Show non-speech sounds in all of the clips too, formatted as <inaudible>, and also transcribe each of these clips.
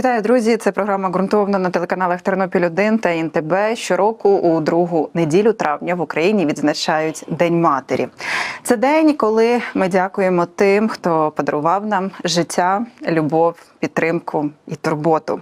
Вітаю, друзі! Це програма ґрунтовно на телеканалах Тернопіль 1 та ІНТБ. Щороку у другу неділю травня в Україні відзначають День матері. Це день, коли ми дякуємо тим, хто подарував нам життя, любов, підтримку і турботу.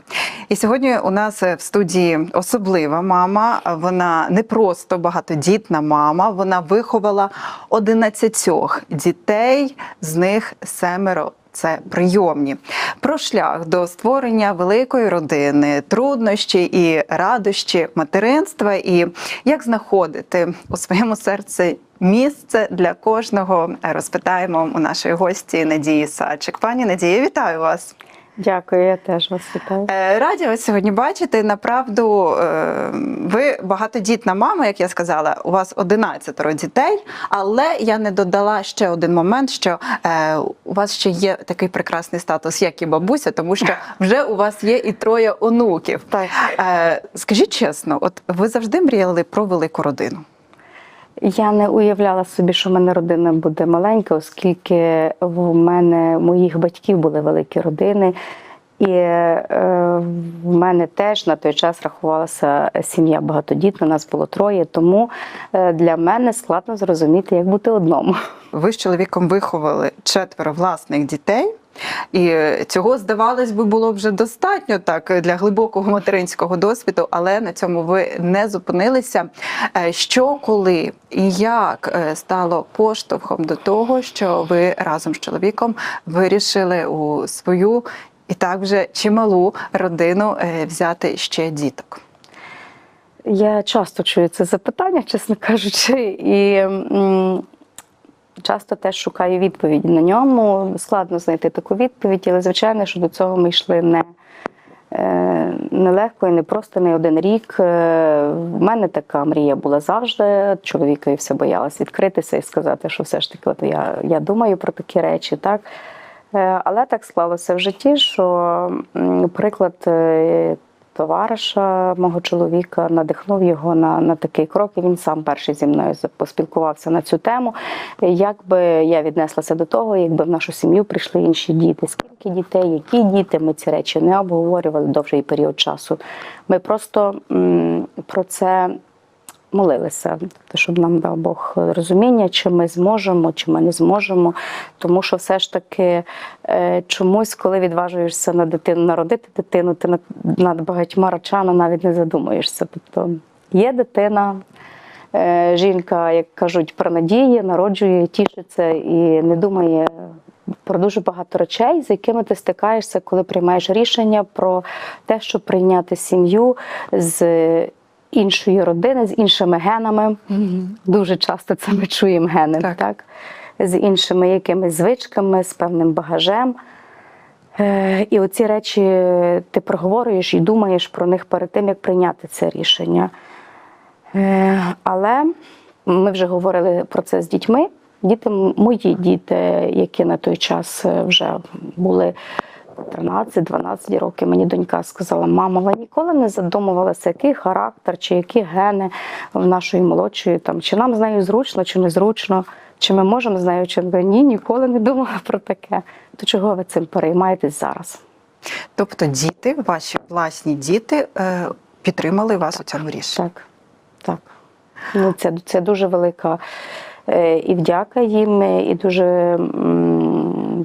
І сьогодні у нас в студії особлива мама. Вона не просто багатодітна мама. Вона виховала 11 дітей, з них семеро це прийомні. Про шлях до створення великої родини, труднощі і радощі материнства, і як знаходити у своєму серці місце для кожного, розпитаємо у нашої гості Надії Сачик. Пані Надія, вітаю вас. Дякую, я теж вас вітаю. Е, Раді вас сьогодні бачити. Направду, е, ви багатодітна мама, як я сказала, у вас 11 дітей, але я не додала ще один момент, що е, у вас ще є такий прекрасний статус, як і бабуся, тому що <laughs> вже у вас є і троє онуків. Так. Скажіть чесно, от ви завжди мріяли про велику родину? Я не уявляла собі, що в мене родина буде маленька, оскільки в мене моїх батьків були великі родини. І е, в мене теж на той час рахувалася сім'я багатодітна, нас було троє, тому е, для мене складно зрозуміти, як бути одному. Ви з чоловіком виховали четверо власних дітей. І цього, здавалось би, було вже достатньо так для глибокого материнського досвіду, але на цьому ви не зупинилися. Е, Що, коли і як е, стало поштовхом до того, що ви разом з чоловіком вирішили у свою і так вже чималу родину е, взяти ще діток? Я часто чую це запитання, чесно кажучи, і часто теж шукаю відповіді на ньому. Складно знайти таку відповідь, але звичайно, що до цього ми йшли не. е, Нелегко і не просто не один рік. Е, В мене така мрія була завжди. Чоловікові все боялась відкритися і сказати, що все ж таки, от я, я думаю про такі речі, так. Е, Але так склалося в житті, що м, приклад е, товариша мого чоловіка надихнув його на, на такий крок, і він сам перший зі мною поспілкувався на цю тему. Як би я віднеслася до того, якби в нашу сім'ю прийшли інші діти? Скільки дітей, які діти? Ми ці речі не обговорювали довгий період часу. Ми просто м, про це молилися, щоб нам дав Бог розуміння, чи ми зможемо, чи ми не зможемо. Тому що все ж таки е, чомусь, коли відважуєшся на дитину, народити дитину, ти над, багатьма речами навіть не задумуєшся. Тобто є дитина. е, Жінка, як кажуть, про надії, народжує, тішиться і не думає про дуже багато речей, з якими ти стикаєшся, коли приймаєш рішення про те, щоб прийняти сім'ю з іншої родини, з іншими генами. Дуже часто це ми чуємо гени, Так. так. з іншими якимись звичками, з певним багажем. Е, І оці речі ти проговорюєш і думаєш про них перед тим, як прийняти це рішення. Е, Але ми вже говорили про це з дітьми. Діти, мої діти, які на той час е, вже були 13-12 років, мені донька сказала: мама, ви ніколи не задумувалася, який характер чи які гени в нашої молодшої, там, чи нам з нею зручно, чи незручно, чи ми можемо з нею, чи ні, ніколи не думала про таке. То чого ви цим переймаєтесь зараз? Тобто, діти, ваші власні діти, е, підтримали вас у цьому рішенні. Так, так. Ну, це, це дуже велика е, і вдяка їм, і дуже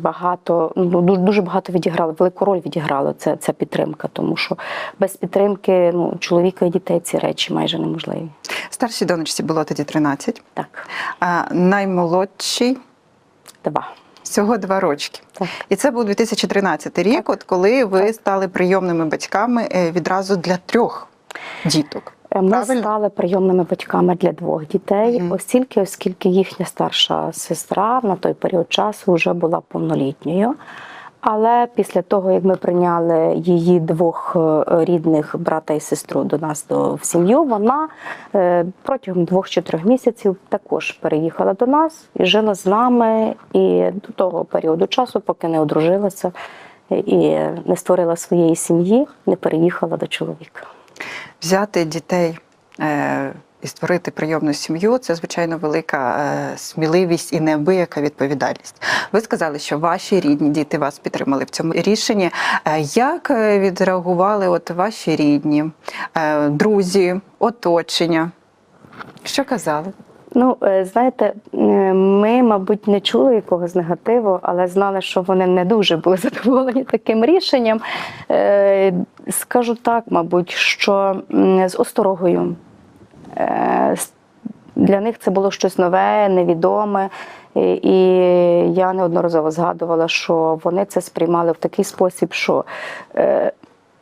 багато, ну, дуже, дуже багато відіграли, велику роль відіграла ця, ця підтримка, тому що без підтримки ну, чоловіка і дітей ці речі майже неможливі. Старшій донечці було тоді 13, Так, а наймолодшій два. всього два рочки. Так. І це був 2013 рік, от коли ви стали прийомними батьками е, відразу для трьох діток. Е, Ми Правильно? стали прийомними батьками для двох дітей, Мгм. оскільки, оскільки їхня старша сестра на той період часу вже була повнолітньою. Але після того, як ми прийняли її двох е, рідних брата і сестру до нас до в сім'ю, вона е, протягом двох-чотирьох місяців також переїхала до нас і жила з нами. І до того періоду часу, поки не одружилася і не створила своєї сім'ї, не переїхала до чоловіка. Взяти дітей е, і створити прийомну сім'ю це звичайно велика е, сміливість і неабияка відповідальність. Ви сказали, що ваші рідні діти вас підтримали в цьому рішенні. Е, Як е, відреагували от ваші рідні, е, друзі, оточення? Що казали? Ну, е, знаєте, е, ми, мабуть, не чули якогось негативу, але знали, що вони не дуже були <laughs> задоволені таким рішенням. Е, Скажу так, мабуть, що з осторогою. Для них це було щось нове, невідоме. І- я неодноразово згадувала, що вони це сприймали в такий спосіб, що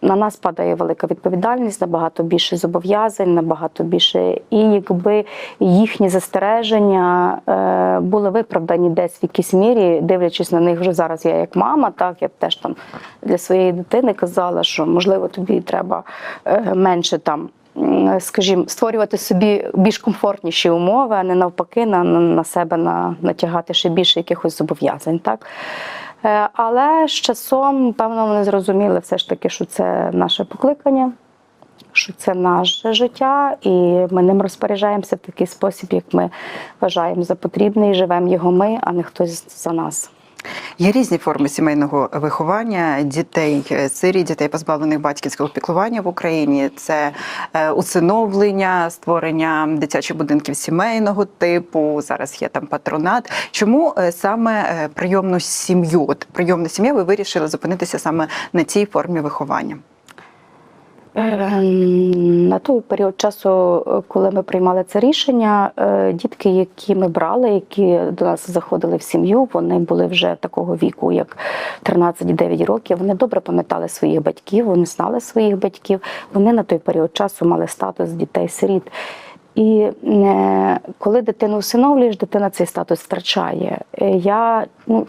на нас падає велика відповідальність, набагато більше зобов'язань, набагато більше. І якби їхні застереження е, були виправдані десь в якійсь мірі, дивлячись на них вже зараз, я як мама, так я б теж там для своєї дитини казала, що можливо тобі треба е, менше там. Скажімо, створювати собі більш комфортніші умови, а не навпаки, на, на, себе на, натягати ще більше якихось зобов'язань. Так? Е, Але з часом, певно, вони зрозуміли все ж таки, що це наше покликання, що це наше життя, і ми ним розпоряджаємося в такий спосіб, як ми вважаємо за потрібне, і живемо його ми, а не хтось за нас. Є різні форми сімейного виховання дітей, е, сирі, дітей, позбавлених батьківського піклування в Україні. Це е, усиновлення, створення дитячих будинків сімейного типу. Зараз є там патронат. Чому е, саме прийомну сім'ю? От прийомна сім'я, ви вирішили зупинитися саме на цій формі виховання? Ем, На той період часу, е, коли ми приймали це рішення, е, дітки, які ми брали, які до нас заходили в сім'ю, вони були вже такого віку, як 13-9 років. Вони добре пам'ятали своїх батьків, вони знали своїх батьків. Вони на той період часу мали статус дітей-сиріт. І е, коли дитину всиновлюєш, дитина цей статус втрачає. Е, Я ну,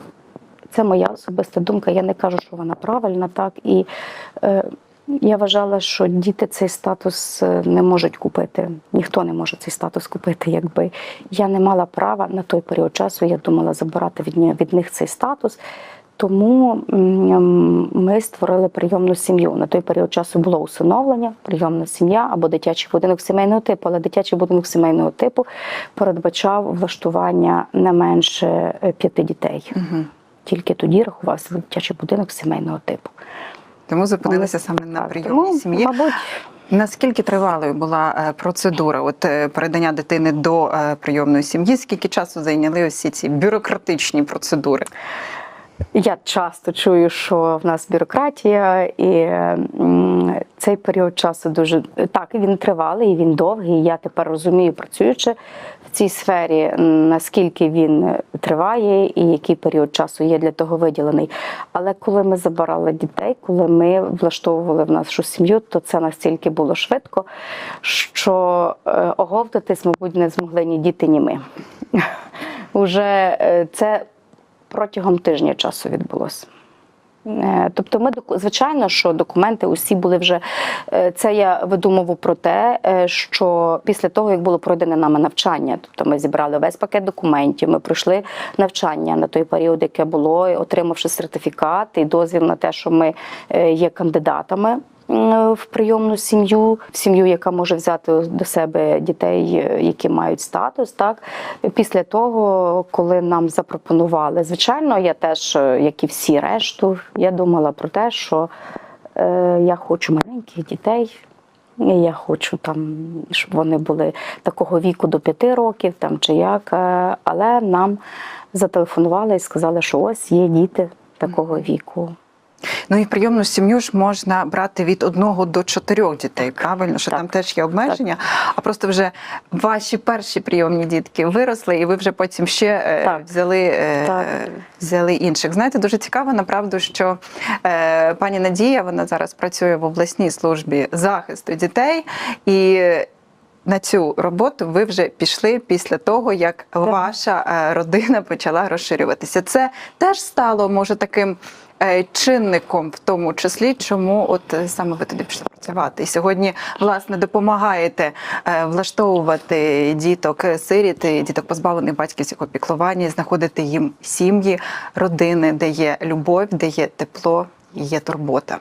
це моя особиста думка. Я не кажу, що вона правильна, так і е, я вважала, що діти цей статус е, не можуть купити. Ніхто не може цей статус купити. Якби я не мала права на той період часу, я думала забирати від, від них цей статус. Тому ми створили прийомну сім'ю. На той період часу було усиновлення, прийомна сім'я або дитячий будинок сімейного типу. Але дитячий будинок сімейного типу передбачав влаштування не менше е, п'яти дітей. Угу. Тільки тоді рахувався дитячий будинок сімейного типу. Тому зупинилися Але- саме на прийомі сім'ї. Мабуть, Наскільки тривалою була е, процедура от е, передання дитини до е, прийомної сім'ї? Скільки часу зайняли усі ці бюрократичні процедури? Я часто чую, що в нас бюрократія, і цей період часу дуже так він тривалий, він довгий. Я тепер розумію, працюючи в цій сфері, наскільки він триває і який період часу є для того виділений. Але коли ми забирали дітей, коли ми влаштовували в нашу сім'ю, то це настільки було швидко, що е, оговтатись, мабуть, не змогли ні діти, ні ми. <laughs> Уже е, це протягом тижня часу відбулося. Е, Тобто, ми звичайно, що документи усі були вже. е, Це я веду мову про те, е, що після того, як було пройдене нами навчання, тобто ми зібрали весь пакет документів, ми пройшли навчання на той період, яке було, отримавши сертифікат і дозвіл на те, що ми є кандидатами в прийомну сім'ю, в сім'ю, яка може взяти до себе дітей, е, які мають статус. Так після того, коли нам запропонували, звичайно, я теж, е, як і всі решту, я думала про те, що е, я хочу маленьких дітей. Я хочу там, щоб вони були такого віку до п'яти років, там чи як. е, Але нам зателефонували і сказали, що ось є діти такого віку. Ну і прийомну сім'ю ж можна брати від одного до чотирьох дітей, правильно? Що Так. там теж є обмеження, а просто вже ваші перші прийомні дітки виросли, і ви вже потім ще е, Так. взяли, е, Так. взяли інших. Знаєте, дуже цікаво, направду, що е, пані Надія вона зараз працює в обласній службі захисту дітей і. На цю роботу ви вже пішли після того, як ваша е, родина почала розширюватися. Це теж стало може таким чинником, в тому числі, чому от е, саме ви туди пішли працювати. І сьогодні, власне, допомагаєте е, влаштовувати діток е, сиріт, діток позбавлених батьківського піклування, знаходити їм сім'ї, родини, де є любов, де є тепло і є турбота.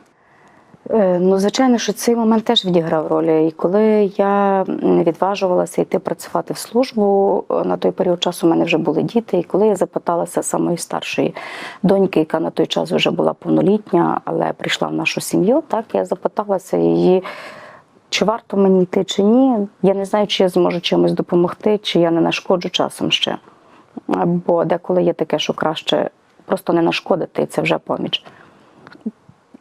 Е, Ну, звичайно, що цей момент теж відіграв роль. І коли я відважувалася йти працювати в службу, е, на той період часу у мене вже були діти. І коли я запиталася самої старшої доньки, яка на той час вже була повнолітня, але прийшла в нашу сім'ю, так я запиталася її. Чи варто мені йти, чи ні? Я не знаю, чи я зможу чимось допомогти, чи я не нашкоджу часом ще. Бо деколи є таке, що краще просто не нашкодити, і це вже поміч.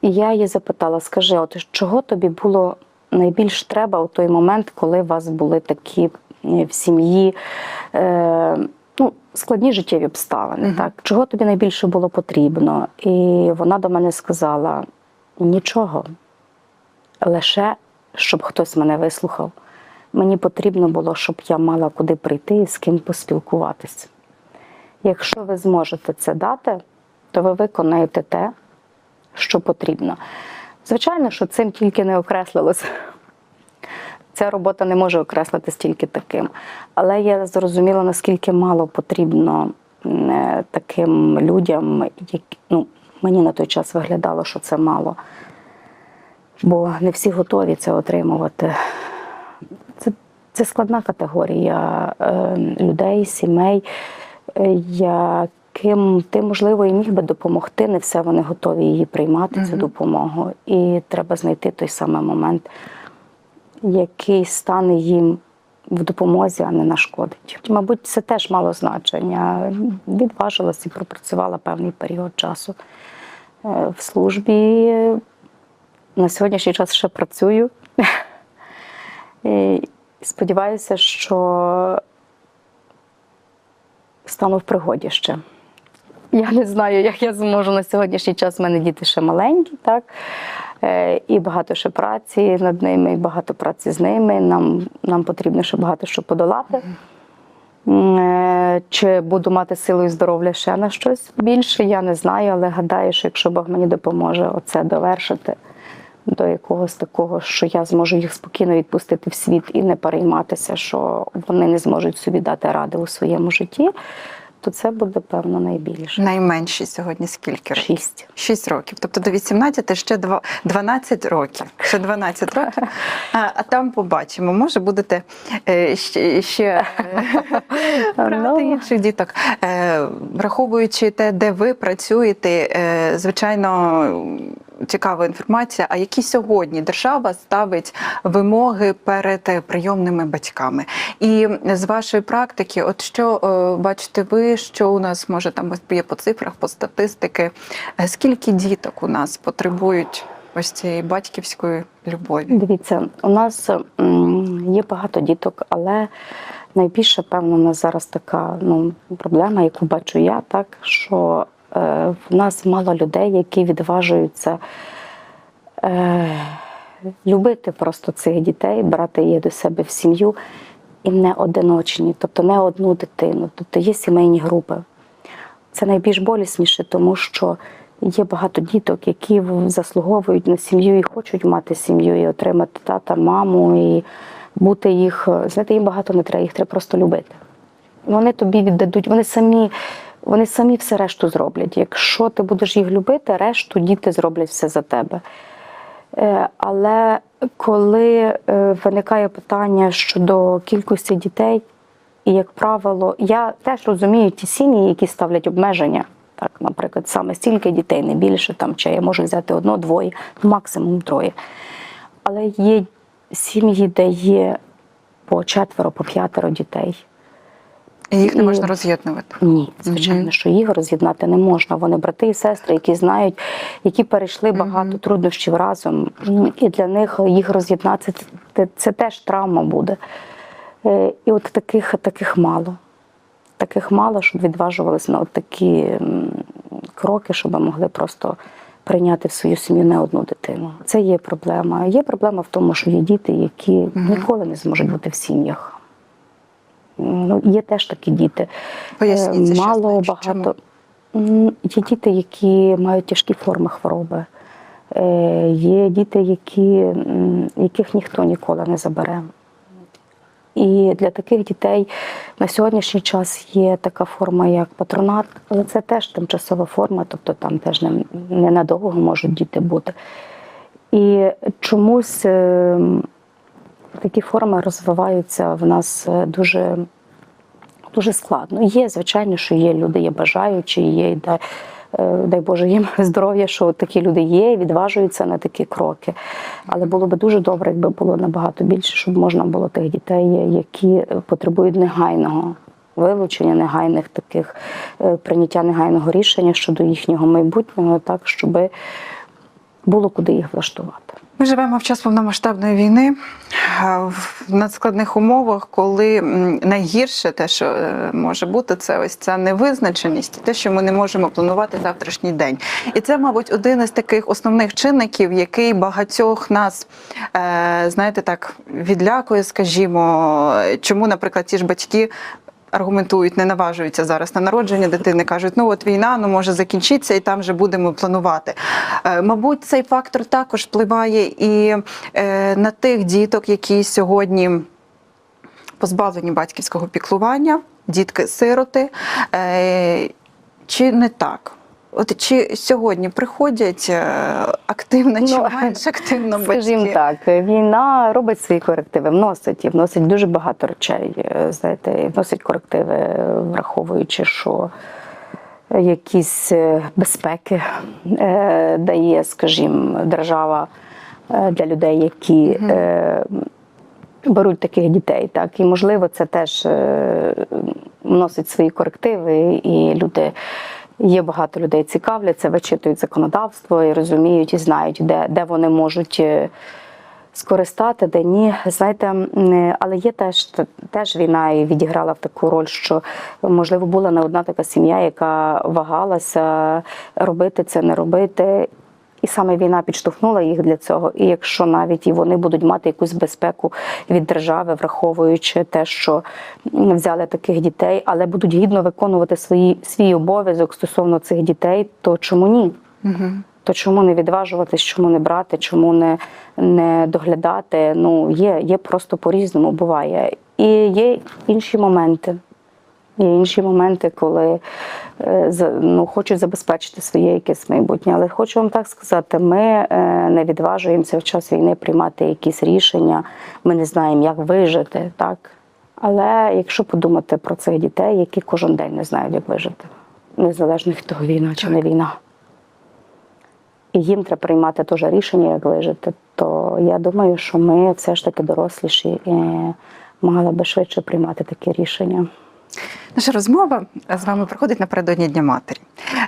І я її запитала: скажи, от чого тобі було найбільш треба у той момент, коли у вас були такі в сім'ї е, ну, складні життєві обставини? Мгм. Так? Чого тобі найбільше було потрібно? І вона до мене сказала: нічого, лише щоб хтось мене вислухав. Мені потрібно було, щоб я мала куди прийти і з ким поспілкуватися. Якщо ви зможете це дати, то ви виконаєте те, що потрібно. Звичайно, що цим тільки не окреслилося. Ця робота не може окреслитись тільки таким. Але я зрозуміла, наскільки мало потрібно е, таким людям, які ну, мені на той час виглядало, що це мало. Бо не всі готові це отримувати. Це, це складна категорія е, людей, сімей, е, яким ти, можливо, і міг би допомогти. Не все вони готові її приймати, цю допомогу. І треба знайти той самий момент, який стане їм в допомозі, а не нашкодить. Мабуть, це теж мало значення. Відважилася і пропрацювала певний період часу е, в службі. На сьогоднішній час ще працюю. <laughs> І сподіваюся, що стану в пригоді ще. Я не знаю, як я зможу на сьогоднішній час. У мене діти ще маленькі, так? Е, І багато ще праці над ними, і багато праці з ними. Нам, нам потрібно ще багато що подолати. Е, Чи буду мати силу і здоров'я ще на щось більше, я не знаю, але гадаю, що якщо Бог мені допоможе оце довершити до якогось такого, що я зможу їх спокійно відпустити в світ і не перейматися, що вони не зможуть собі дати ради у своєму житті, то це буде певно найбільше. Найменші сьогодні скільки років? Шість. 6 років. Тобто до 18 ще два- 12 років. Ще 12 років. А, а там побачимо. Може, будете е, ще, ще е, <laughs> брати Ну. інших діток. Е, Враховуючи те, де ви працюєте, звичайно. Цікава інформація. А які сьогодні держава ставить вимоги перед прийомними батьками? І з вашої практики, от що е, бачите ви, що у нас може там є по цифрах, по статистики, скільки діток у нас потребують ось цієї батьківської любові? Дивіться, у нас є багато діток, але найбільше, певно, у нас зараз така ну, проблема, яку бачу я, так що в нас мало людей, які відважуються е, любити просто цих дітей, брати їх до себе в сім'ю і не одиночні, тобто не одну дитину, тобто є сімейні групи. Це найбільш болісніше, тому що є багато діток, які заслуговують на сім'ю і хочуть мати сім'ю, і отримати тата, маму, і бути їх. Знаєте, їм багато не треба, їх треба просто любити. Вони тобі віддадуть, вони самі, вони самі все решту зроблять. Якщо ти будеш їх любити, решту діти зроблять все за тебе. Е, Але коли е, виникає питання щодо кількості дітей, і, як правило, я теж розумію ті сім'ї, які ставлять обмеження. Так, наприклад, саме стільки дітей, не більше, там, чи я можу взяти одно, двоє, максимум троє. Але є сім'ї, де є по четверо, по п'ятеро дітей. Їх не можна роз'єднувати. Ні, звичайно, Мгм. що їх роз'єднати не можна. Вони брати і сестри, які знають, які перейшли багато Мгм. труднощів разом. І для них їх роз'єднати це, це теж травма буде. Е, І от таких, таких мало. Таких мало, щоб відважувалися на от такі кроки, щоб могли просто прийняти в свою сім'ю не одну дитину. Це є проблема. Є проблема в тому, що є діти, які Мгм. ніколи не зможуть бути в сім'ях. Ну, є теж такі діти. Поясніть, Е, що Мало-багато. М, Є діти, які мають тяжкі форми хвороби. Е, Є діти, які, яких ніхто ніколи не забере. І для таких дітей на сьогоднішній час є така форма, як патронат, але це теж тимчасова форма, тобто там теж не, ненадовго можуть діти бути. І чомусь е, такі форми розвиваються в нас е, дуже, дуже складно. Є, звичайно, що є люди, є бажаючі, є дай, е, дай Боже їм <laughs> здоров'я, що такі люди є і відважуються на такі кроки. Але було би дуже добре, якби було набагато більше, щоб можна було тих дітей, які потребують негайного. Вилучення негайних таких е, прийняття негайного рішення щодо їхнього майбутнього, так щоб було куди їх влаштувати. Ми живемо в час повномасштабної війни в надскладних умовах, коли найгірше те, що е, може бути, це ось ця невизначеність, те, що ми не можемо планувати завтрашній день. І це, мабуть, один із таких основних чинників, який багатьох нас, е, знаєте, так відлякує, скажімо, чому, наприклад, ті ж батьки. Аргументують, не наважуються зараз на народження дитини, кажуть, ну от війна ну може закінчитися, і там вже будемо планувати. Е, Мабуть, цей фактор також впливає і е, на тих діток, які сьогодні позбавлені батьківського піклування, дітки-сироти. Е, Чи не так? От чи сьогодні приходять е, активно, чи Ну, менш активно <laughs> батьки? Скажімо так, війна робить свої корективи, вносить і вносить дуже багато речей. е, Знаєте, вносить корективи, враховуючи, що якісь е, безпеки е, дає, скажімо, держава для людей, які е, беруть таких дітей. Так і можливо, це теж е, вносить свої корективи, і люди. Є багато людей цікавляться, вичитують законодавство і розуміють і знають, де, де вони можуть е, скористати, де ні. Знаєте, але є теж теж війна і відіграла в таку роль, що можливо була не одна така сім'я, яка вагалася робити це, не робити. І саме війна підштовхнула їх для цього. І якщо навіть і вони будуть мати якусь безпеку від держави, враховуючи те, що взяли таких дітей, але будуть гідно виконувати свої, свій обов'язок стосовно цих дітей, то чому ні? Мгм. То чому не відважуватись, чому не брати, чому не, не доглядати? Ну, є, є просто по-різному буває. І є інші моменти. Є інші моменти, коли е, ну, хочуть забезпечити своє якесь майбутнє. Але хочу вам так сказати: ми е, не відважуємося в час війни приймати якісь рішення. Ми не знаємо, як вижити, так. Але якщо подумати про цих дітей, які кожен день не знають, як вижити, незалежно від того, війна чи не війна і їм треба приймати теж рішення, як вижити, то я думаю, що ми все ж таки доросліші і мали би швидше приймати такі рішення. Наша розмова з вами проходить напередодні Дня матері.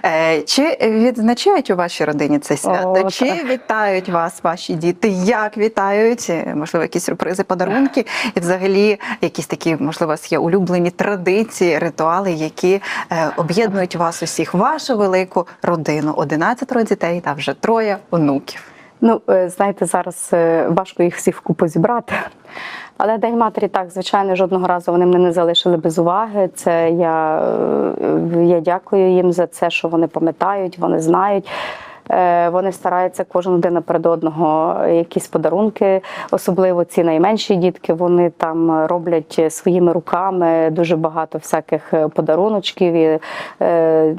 Е, Чи відзначають у вашій родині це свято? О, Чи так. вітають вас ваші діти? Як вітають? Е, Можливо, якісь сюрпризи, подарунки, і взагалі якісь такі, можливо, у вас є улюблені традиції, ритуали, які е, об'єднують вас усіх, вашу велику родину, 11 дітей та вже троє онуків. Ну, знаєте, зараз важко їх всіх вкупу зібрати. Але День матері так, звичайно, жодного разу вони мене не залишили без уваги. Це я, е, я дякую їм за це, що вони пам'ятають, вони знають. Е, Вони стараються кожен один наперед одного якісь подарунки, особливо ці найменші дітки. Вони там роблять своїми руками дуже багато всяких е, подаруночків. І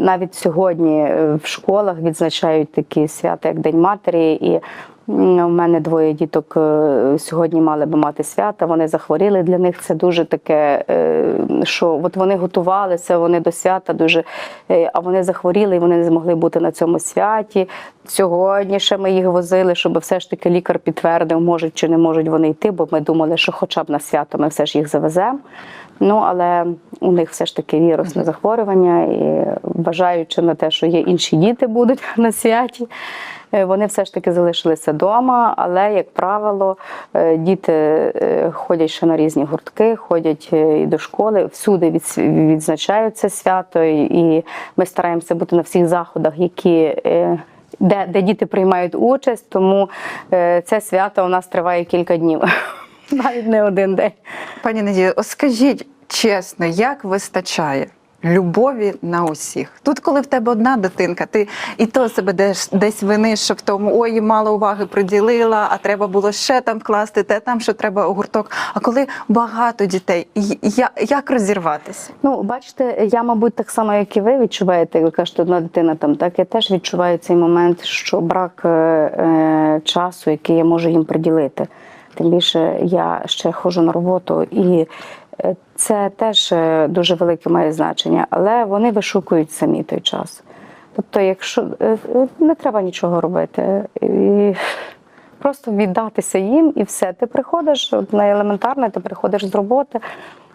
навіть сьогодні в школах відзначають такі свята, як День матері. І у мене двоє діток е, сьогодні мали би мати свята. Вони захворіли. Для них це дуже таке, е, що от вони готувалися, вони до свята дуже, е, а вони захворіли і вони не змогли бути на цьому святі. Сьогодні ще ми їх возили, щоб все ж таки лікар підтвердив, можуть чи не можуть вони йти, бо ми думали, що хоча б на свято ми все ж їх завеземо. Ну але у них все ж таки вірусне захворювання, і бажаючи на те, що є інші діти будуть <laughs> на святі. Е, Вони все ж таки залишилися вдома, але, як правило, е, діти е, ходять ще на різні гуртки, ходять і до школи, всюди відзначають це свято, і- ми стараємося бути на всіх заходах, які де, де діти приймають участь, тому е, це свято у нас триває кілька днів, <laughs> навіть не один день. Пані Надію, скажіть чесно, як вистачає любові на усіх. Тут, коли в тебе одна дитинка, ти і то себе десь, десь виниш, що в тому ой, мало уваги приділила, а треба було ще там вкласти, те там, що треба гурток. А коли багато дітей, я- як розірватися? Ну, бачите, я, мабуть, так само, як і ви відчуваєте, ви кажете, одна дитина там, так я теж відчуваю цей момент, що брак е, е, часу, який я можу їм приділити. Тим більше я ще ходжу на роботу, і це теж е, дуже велике має значення, але вони вишукують самі той час. Тобто, якщо е, е, не треба нічого робити. І просто віддатися їм і все. Ти приходиш на елементарне, ти приходиш з роботи.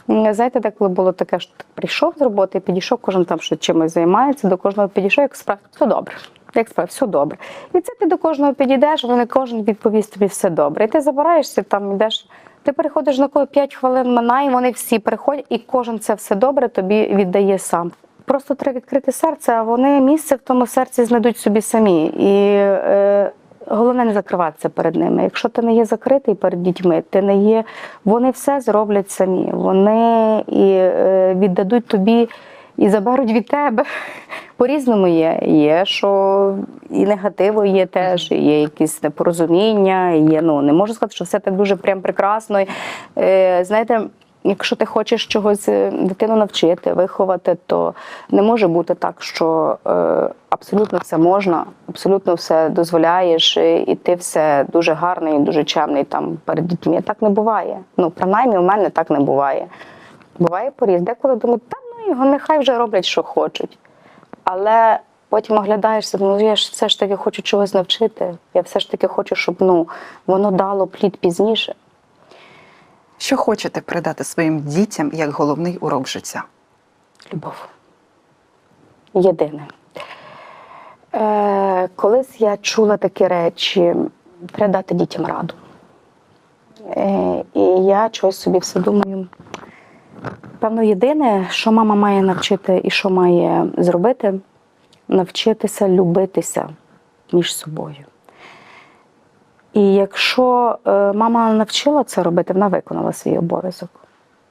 Знаєте, деколи було таке, що ти прийшов з роботи, і підійшов, кожен там що чимось займається, до кожного підійшов, як справа, все добре. Як справа, все добре. І це ти до кожного підійдеш, вони кожен відповість тобі все добре. І ти забираєшся, там йдеш. Ти переходиш на кого 5 хвилин минає, вони всі приходять, і кожен це все добре тобі віддає сам. Просто треба відкрити серце, а вони місце в тому серці знайдуть собі самі. І е, головне не закриватися перед ними. Якщо ти не є закритий перед дітьми, ти не є, вони все зроблять самі. Вони і е, віддадуть тобі і заберуть від тебе. <laughs> По-різному є. Є, що і негативу є теж, і є якісь непорозуміння, і є, ну не можу сказати, що все так дуже прям прекрасно. Е, знаєте, якщо ти хочеш чогось е, дитину навчити, виховати, то не може бути так, що е, абсолютно все можна, абсолютно все дозволяєш, і, і ти все дуже гарний, і дуже чемний там перед дітьми. Так не буває. Ну, принаймні, у мене так не буває. Буває поріз. Деколи думаю, та ну його нехай вже роблять, що хочуть. Але потім оглядаєшся, ну я ж все ж таки хочу чогось навчити. Я все ж таки хочу, щоб ну, воно дало плід пізніше. Що хочете передати своїм дітям як головний урок життя? Любов. Єдине. Е, колись я чула такі речі, треба дати дітям раду. Е, і я чогось собі все думаю. Певно, єдине, що мама має навчити і що має зробити, навчитися любитися між собою. І якщо е, мама навчила це робити, вона виконала свій обов'язок.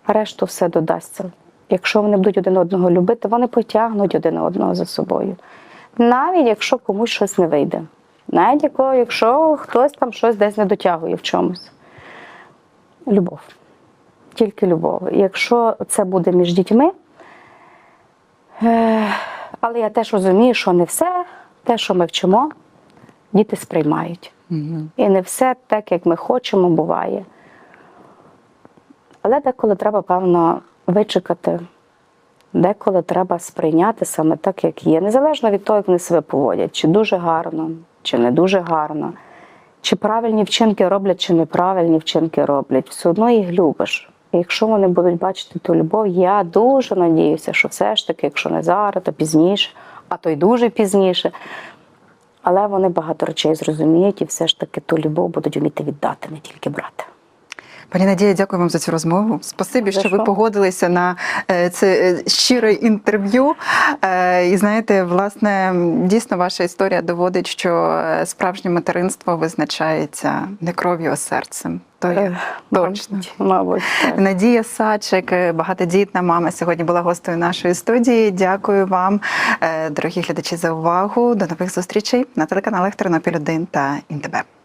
Решту все додасться. Якщо вони будуть один одного любити, вони потягнуть один одного за собою. Навіть якщо комусь щось не вийде. Навіть якщо хтось там щось десь не дотягує в чомусь. Любов. Тільки любов. Якщо це буде між дітьми, е, але я теж розумію, що не все те, що ми вчимо, діти сприймають. І не все так, як ми хочемо, буває. Але деколи треба, певно, вичекати, деколи треба сприйняти саме так, як є, незалежно від того, як вони себе поводять, чи дуже гарно, чи не дуже гарно, чи правильні вчинки роблять, чи неправильні вчинки роблять. Все одно їх любиш. Якщо вони будуть бачити ту любов, я дуже надіюся, що все ж таки, якщо не зараз, то пізніше, а то й дуже пізніше. Але вони багато речей зрозуміють і все ж таки ту любов будуть вміти віддати, не тільки брати. Пані Надія, дякую вам за цю розмову. Спасибі, що ви погодилися на е, це е, щире інтерв'ю. Е, І знаєте, власне, дійсно ваша історія доводить, що справжнє материнство визначається не кров'ю, а серцем. То є Е, точно. Мабуть, так. Надія Сачик, багатодітна мама, сьогодні була гостею нашої студії. Дякую вам, дорогі глядачі, за увагу. До нових зустрічей на телеканалах Тернопіль 1 та ІНТБ.